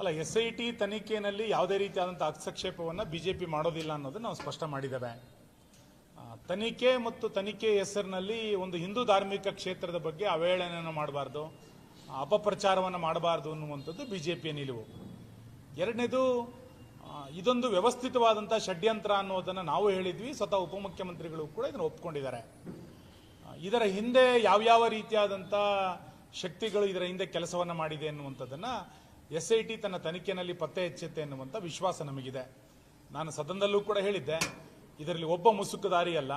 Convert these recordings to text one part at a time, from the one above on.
ಅಲ್ಲ, S I T ತನಿಖೆಯಲ್ಲಿ ಯಾವುದೇ ರೀತಿಯಾದಂಥ ಹಸ್ತಕ್ಷೇಪವನ್ನು ಬಿ ಜೆ ಪಿ ಮಾಡೋದಿಲ್ಲ ಅನ್ನೋದನ್ನು ನಾವು ಸ್ಪಷ್ಟ ಮಾಡಿದ್ದೇವೆ. ತನಿಖೆ ಮತ್ತು ತನಿಖೆ ಹೆಸರಿನಲ್ಲಿ ಒಂದು ಹಿಂದೂ ಧಾರ್ಮಿಕ ಕ್ಷೇತ್ರದ ಬಗ್ಗೆ ಅವಹೇಳನೆಯನ್ನು ಮಾಡಬಾರ್ದು, ಅಪಪ್ರಚಾರವನ್ನು ಮಾಡಬಾರ್ದು ಅನ್ನುವಂಥದ್ದು ಬಿ ಜೆ ಪಿಯ ನಿಲುವು. ಎರಡನೇದು ಇದೊಂದು ವ್ಯವಸ್ಥಿತವಾದಂಥ ಷಡ್ಯಂತ್ರ ಅನ್ನೋದನ್ನು ನಾವು ಹೇಳಿದ್ವಿ, ಸ್ವತಃ ಉಪಮುಖ್ಯಮಂತ್ರಿಗಳು ಕೂಡ ಇದನ್ನು ಒಪ್ಕೊಂಡಿದ್ದಾರೆ. ಇದರ ಹಿಂದೆ ಯಾವ್ಯಾವ ರೀತಿಯಾದಂಥ ಶಕ್ತಿಗಳು ಇದರ ಹಿಂದೆ ಕೆಲಸವನ್ನು ಮಾಡಿದೆ ಎನ್ನುವಂಥದ್ದನ್ನ ಎಸ್ ಐ ಟಿ ತನ್ನ ತನಿಖೆಯಲ್ಲಿ ಪತ್ತೆ ಹೆಚ್ಚುತ್ತೆ ಎನ್ನುವಂಥ ವಿಶ್ವಾಸ ನಮಗಿದೆ. ನಾನು ಸದನದಲ್ಲೂ ಕೂಡ ಹೇಳಿದ್ದೆ, ಇದರಲ್ಲಿ ಒಬ್ಬ ಮುಸುಕುದಾರಿ ಅಲ್ಲ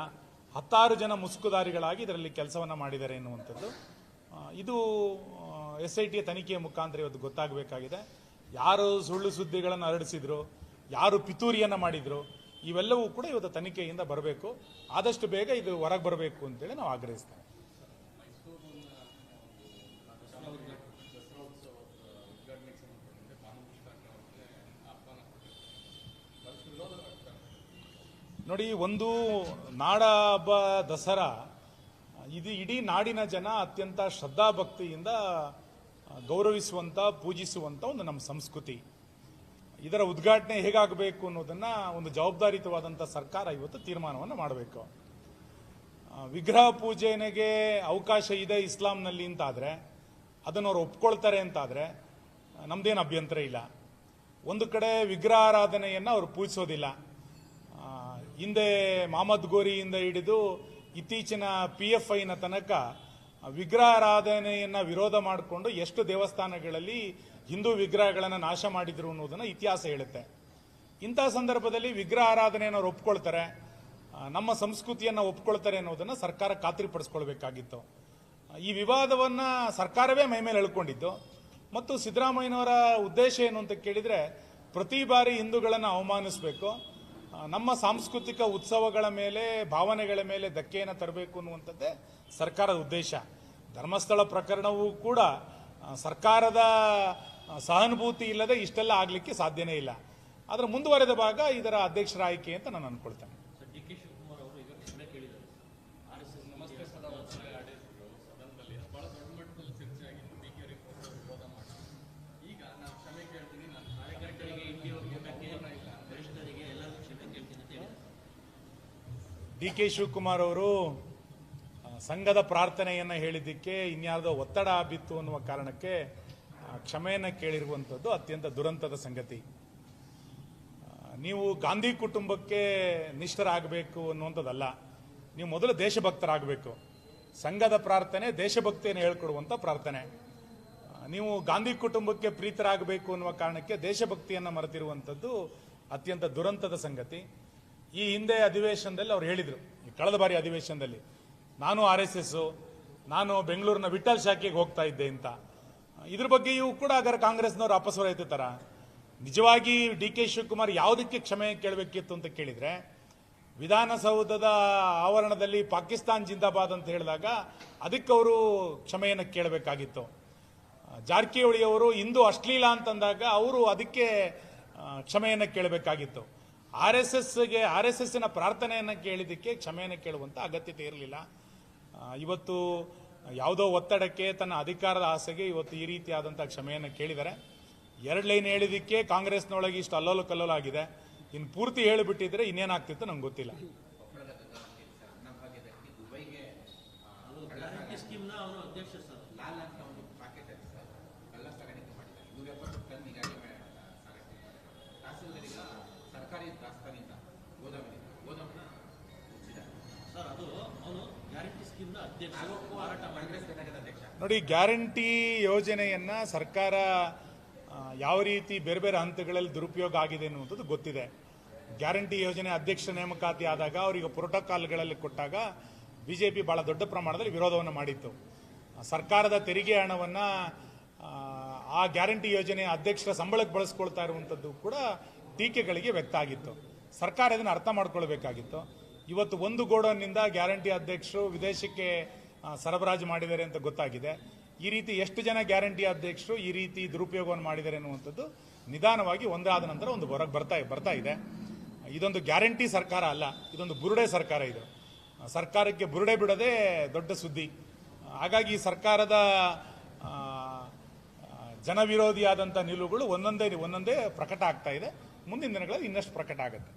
ಹತ್ತಾರು ಜನ ಮುಸುಕುದಾರಿಗಳಾಗಿ ಇದರಲ್ಲಿ ಕೆಲಸವನ್ನು ಮಾಡಿದ್ದಾರೆ ಎನ್ನುವಂಥದ್ದು. ಇದು ಎಸ್ ಐ ಟಿಯ ತನಿಖೆಯ ಮುಖಾಂತರ ಇವತ್ತು ಗೊತ್ತಾಗಬೇಕಾಗಿದೆ. ಯಾರು ಸುಳ್ಳು ಸುದ್ದಿಗಳನ್ನು ಹರಡಿಸಿದ್ರು, ಯಾರು ಪಿತೂರಿಯನ್ನು ಮಾಡಿದ್ರು, ಇವೆಲ್ಲವೂ ಕೂಡ ಇವತ್ತು ತನಿಖೆಯಿಂದ ಬರಬೇಕು. ಆದಷ್ಟು ಬೇಗ ಇದು ಹೊರಗೆ ಬರಬೇಕು ಅಂತೇಳಿ ನಾವು ಆಗ್ರಹಿಸ್ತೇವೆ. ನೋಡಿ, ಒಂದು ನಾಡ ಹಬ್ಬ ದಸರಾ, ಇದು ಇಡೀ ನಾಡಿನ ಜನ ಅತ್ಯಂತ ಶ್ರದ್ಧಾಭಕ್ತಿಯಿಂದ ಗೌರವಿಸುವಂಥ ಪೂಜಿಸುವಂಥ ಒಂದು ನಮ್ಮ ಸಂಸ್ಕೃತಿ. ಇದರ ಉದ್ಘಾಟನೆ ಹೇಗಾಗಬೇಕು ಅನ್ನೋದನ್ನು ಒಂದು ಜವಾಬ್ದಾರಿತವಾದಂಥ ಸರ್ಕಾರ ಇವತ್ತು ತೀರ್ಮಾನವನ್ನು ಮಾಡಬೇಕು. ವಿಗ್ರಹ ಪೂಜೆಗೆ ಅವಕಾಶ ಇದೆ ಇಸ್ಲಾಂನಲ್ಲಿ ಅಂತಾದರೆ, ಅದನ್ನು ಅವ್ರು ಒಪ್ಕೊಳ್ತಾರೆ ಅಂತಾದರೆ ನಮ್ಮದೇನು ಅಭ್ಯಂತರ ಇಲ್ಲ. ಒಂದು ಕಡೆ ವಿಗ್ರಹಾರಾಧನೆಯನ್ನ ಅವರು ಪೂಜಿಸೋದಿಲ್ಲ. ಹಿಂದೆ ಮಹಮ್ಮದ್ ಗೋರಿಯಿಂದ ಹಿಡಿದು ಇತ್ತೀಚಿನ ಪಿ ಎಫ್ ಐನ ತನಕ ವಿಗ್ರಹಾರಾಧನೆಯನ್ನ ವಿರೋಧ ಮಾಡಿಕೊಂಡು ಎಷ್ಟು ದೇವಸ್ಥಾನಗಳಲ್ಲಿ ಹಿಂದೂ ವಿಗ್ರಹಗಳನ್ನು ನಾಶ ಮಾಡಿದ್ರು ಅನ್ನೋದನ್ನ ಇತಿಹಾಸ ಹೇಳುತ್ತೆ. ಇಂಥ ಸಂದರ್ಭದಲ್ಲಿ ವಿಗ್ರಹ ಆರಾಧನೆಯನ್ನು ಒಪ್ಕೊಳ್ತಾರೆ. ನಮ್ಮ ಸಂಸ್ಕೃತಿಯನ್ನ ಒಪ್ಕೊಳ್ತಾರೆ ಅನ್ನೋದನ್ನ ಸರ್ಕಾರ ಖಾತ್ರಿಪಡಿಸ್ಕೊಳ್ಬೇಕಾಗಿತ್ತು. ಈ ವಿವಾದವನ್ನ ಸರ್ಕಾರವೇ ಮೈ ಮೇಲೆ ಎಳ್ಕೊಂಡಿದ್ದು. ಮತ್ತು ಸಿದ್ದರಾಮಯ್ಯನವರ ಉದ್ದೇಶ ಏನು ಅಂತ ಕೇಳಿದ್ರೆ ಪ್ರತಿ ಬಾರಿ ಹಿಂದೂಗಳನ್ನು ಅವಮಾನಿಸಬೇಕು. ನಮ್ಮ ಸಾಂಸ್ಕೃತಿಕ ಉತ್ಸವಗಳ ಮೇಲೆ, ಭಾವನೆಗಳ ಮೇಲೆ ಧಕ್ಕೆಯನ್ನು ತರಬೇಕು ಅನ್ನುವಂಥದ್ದೇ ಸರ್ಕಾರದ ಉದ್ದೇಶ. ಧರ್ಮಸ್ಥಳ ಪ್ರಕರಣವೂ ಕೂಡ ಸರ್ಕಾರದ ಸಹಾನುಭೂತಿ ಇಲ್ಲದೆ ಇಷ್ಟೆಲ್ಲ ಆಗಲಿಕ್ಕೆ ಸಾಧ್ಯನೇ ಇಲ್ಲ. ಅದರ ಮುಂದುವರೆದ ಭಾಗ ಇದರ ಅಧ್ಯಕ್ಷರ ಆಯ್ಕೆ ಅಂತ ನಾನು ಅನ್ಕೊಳ್ತೇನೆ ಸರ್ ಡಿ ಕೆ ಶಿವಕುಮಾರ್ ಅವರು ಈಗ ಕ್ಷಮೆ ಕೇಳಿದ್ದಾರೆ ಆರ್ ಎಸ್ ಎಸ್ ನಮಸ್ತೆ ಸದನದಲ್ಲಿ ಬಹಳ ದೊಡ್ಡ ಮಟ್ಟದಲ್ಲಿ ಚರ್ಚೆ ಆಗಿತ್ತು ಡಿ ಕೆ ರಿಪೋರ್ಟ್ ವಿರೋಧ ಮಾಡಿ ಈಗ ನಾನು ಕ್ಷಮೆ ಕೇಳ್ತೀನಿ ನಾನು ಕಾರ್ಯಕರ್ತರಿಗೆ ಇಂಡಿಯವ್ರಿಗೆ ಬಗ್ಗೆ ವರಿಷ್ಠರಿಗೆ ಎಲ್ಲರಿಗೂ ಕ್ಷಮೆ ಕೇಳ್ತೀನಿ ಅಂತ ಹೇಳಿದ್ದಾರೆ ಡಿ ಕೆ ಶಿವಕುಮಾರ್ ಅವರು ಸಂಘದ ಪ್ರಾರ್ಥನೆಯನ್ನು ಹೇಳಿದ್ದಕ್ಕೆ ಇನ್ಯಾವುದೋ ಒತ್ತಡ ಬಿತ್ತು ಅನ್ನುವ ಕಾರಣಕ್ಕೆ ಕ್ಷಮೆಯನ್ನ ಕೇಳಿರುವಂಥದ್ದು ಅತ್ಯಂತ ದುರಂತದ ಸಂಗತಿ. ನೀವು ಗಾಂಧಿ ಕುಟುಂಬಕ್ಕೆ ನಿಷ್ಠರಾಗಬೇಕು ಅನ್ನುವಂಥದ್ದಲ್ಲ. ನೀವು ಮೊದಲು ದೇಶಭಕ್ತರಾಗಬೇಕು. ಸಂಘದ ಪ್ರಾರ್ಥನೆ ದೇಶಭಕ್ತಿಯನ್ನು ಹೇಳ್ಕೊಡುವಂಥ ಪ್ರಾರ್ಥನೆ. ನೀವು ಗಾಂಧಿ ಕುಟುಂಬಕ್ಕೆ ಪ್ರೀತರಾಗಬೇಕು ಅನ್ನುವ ಕಾರಣಕ್ಕೆ ದೇಶಭಕ್ತಿಯನ್ನು ಮರೆತಿರುವಂಥದ್ದು ಅತ್ಯಂತ ದುರಂತದ ಸಂಗತಿ. ಈ ಹಿಂದೆ ಅಧಿವೇಶನದಲ್ಲಿ ಅವ್ರು ಹೇಳಿದರು ಕಳೆದ ಬಾರಿ ಅಧಿವೇಶನದಲ್ಲಿ, ನಾನು ಆರ್ ಎಸ್ ಎಸ್ ನಾನು ಬೆಂಗಳೂರಿನ ವಿಠಲ್ ಶಾಖೆಗೆ ಹೋಗ್ತಾ ಇದ್ದೆ ಅಂತ. ಇದ್ರ ಬಗ್ಗೆಯೂ ಕೂಡ ಅದರ ಕಾಂಗ್ರೆಸ್ನವರು ಅಪಸ್ವರ ಎತ್ತುತ್ತಾರ ನಿಜವಾಗಿ ಡಿ ಕೆ ಶಿವಕುಮಾರ್ ಯಾವುದಕ್ಕೆ ಕ್ಷಮೆ ಕೇಳಬೇಕಿತ್ತು ಅಂತ ಕೇಳಿದರೆ, ವಿಧಾನಸೌಧದ ಆವರಣದಲ್ಲಿ ಪಾಕಿಸ್ತಾನ್ ಜಿಂದಾಬಾದ್ ಅಂತ ಹೇಳಿದಾಗ ಅದಕ್ಕೆ ಅವರು ಕ್ಷಮೆಯನ್ನು ಕೇಳಬೇಕಾಗಿತ್ತು. ಜಾರಕಿಹೊಳಿ ಅವರು ಇಂದು ಅಶ್ಲೀಲ ಅಂತಂದಾಗ ಅವರು ಅದಕ್ಕೆ ಕ್ಷಮೆಯನ್ನು ಕೇಳಬೇಕಾಗಿತ್ತು. ಆರ್ ಎಸ್ ಎಸ್ಗೆ ಆರ್ ಎಸ್ ಎಸ್ನ ಪ್ರಾರ್ಥನೆಯನ್ನು ಕೇಳಿದ್ದಕ್ಕೆ ಕ್ಷಮೆಯನ್ನು ಕೇಳುವಂಥ ಅಗತ್ಯತೆ ಇರಲಿಲ್ಲ. ಇವತ್ತು ಯಾವುದೋ ಒತ್ತಡಕ್ಕೆ, ತನ್ನ ಅಧಿಕಾರದ ಆಸೆಗೆ ಇವತ್ತು ಈ ರೀತಿಯಾದಂಥ ಕ್ಷಮೆಯನ್ನು ಕೇಳಿದ್ದಾರೆ. ಎರಡು ಲೈನ್ ಹೇಳಿದ್ದಕ್ಕೆ ಕಾಂಗ್ರೆಸ್ನೊಳಗೆ ಇಷ್ಟು ಅಲ್ಲೋಲು ಕಲ್ಲೋಲಾಗಿದೆ. ಇನ್ನು ಪೂರ್ತಿ ಹೇಳಿಬಿಟ್ಟಿದ್ರೆ ಇನ್ನೇನಾಗ್ತಿತ್ತು ನಂಗೆ ಗೊತ್ತಿಲ್ಲ. ನೋಡಿ ಗ್ಯಾರಂಟಿ ಯೋಜನೆಯನ್ನ ಸರ್ಕಾರ ಯಾವ ರೀತಿ ಬೇರೆ ಬೇರೆ ಹಂತಗಳಲ್ಲಿ ದುರುಪಯೋಗ ಆಗಿದೆ ಅನ್ನುವಂಥದ್ದು ಗೊತ್ತಿದೆ. ಗ್ಯಾರಂಟಿ ಯೋಜನೆ ಅಧ್ಯಕ್ಷ ನೇಮಕಾತಿ ಆದಾಗ ಅವರಿಗೆ ಪ್ರೋಟೋಕಾಲ್ಗಳಲ್ಲಿ ಕೊಟ್ಟಾಗ ಬಿಜೆಪಿ ಬಹಳ ದೊಡ್ಡ ಪ್ರಮಾಣದಲ್ಲಿ ವಿರೋಧವನ್ನು ಮಾಡಿತ್ತು. ಸರ್ಕಾರದ ತೆರಿಗೆ ಹಣವನ್ನ ಆ, ಆ ಗ್ಯಾರಂಟಿ ಯೋಜನೆ ಅಧ್ಯಕ್ಷರ ಸಂಬಳಕ್ಕೆ ಬಳಸ್ಕೊಳ್ತಾ ಇರುವಂಥದ್ದು ಕೂಡ ಟೀಕೆಗಳಿಗೆ ವ್ಯಕ್ತ ಆಗಿತ್ತು. ಸರ್ಕಾರ ಇದನ್ನು ಅರ್ಥ ಮಾಡ್ಕೊಳ್ಬೇಕಾಗಿತ್ತು. ಇವತ್ತು ಒಂದು ಗೋಡೌನ್ನಿಂದ ಗ್ಯಾರಂಟಿ ಅಧ್ಯಕ್ಷರು ವಿದೇಶಕ್ಕೆ ಸರಬರಾಜು ಮಾಡಿದ್ದಾರೆ ಅಂತ ಗೊತ್ತಾಗಿದೆ. ಈ ರೀತಿ ಎಷ್ಟು ಜನ ಗ್ಯಾರಂಟಿ ಅಧ್ಯಕ್ಷರು ಈ ರೀತಿ ದುರುಪಯೋಗವನ್ನು ಮಾಡಿದ್ದಾರೆ ಅನ್ನುವಂಥದ್ದು ನಿಧಾನವಾಗಿ ಒಂದಾದ ನಂತರ ಒಂದು ಹೊರಗೆ ಬರ್ತಾ ಬರ್ತಾ ಇದೆ. ಇದೊಂದು ಗ್ಯಾರಂಟಿ ಸರ್ಕಾರ ಅಲ್ಲ, ಇದೊಂದು ಬುರುಡೆ ಸರ್ಕಾರ ಇದು. ಸರ್ಕಾರಕ್ಕೆ ಬುರುಡೆ ಬಿಡದೆ ದೊಡ್ಡ ಸುದ್ದಿ. ಹಾಗಾಗಿ ಸರ್ಕಾರದ ಜನವಿರೋಧಿಯಾದಂಥ ನಿಲುವುಗಳು ಒಂದೊಂದೇ ಒಂದೊಂದೇ ಪ್ರಕಟ ಆಗ್ತಾ ಇದೆ. ಮುಂದಿನ ದಿನಗಳಲ್ಲಿ ಇನ್ನಷ್ಟು ಪ್ರಕಟ ಆಗುತ್ತೆ.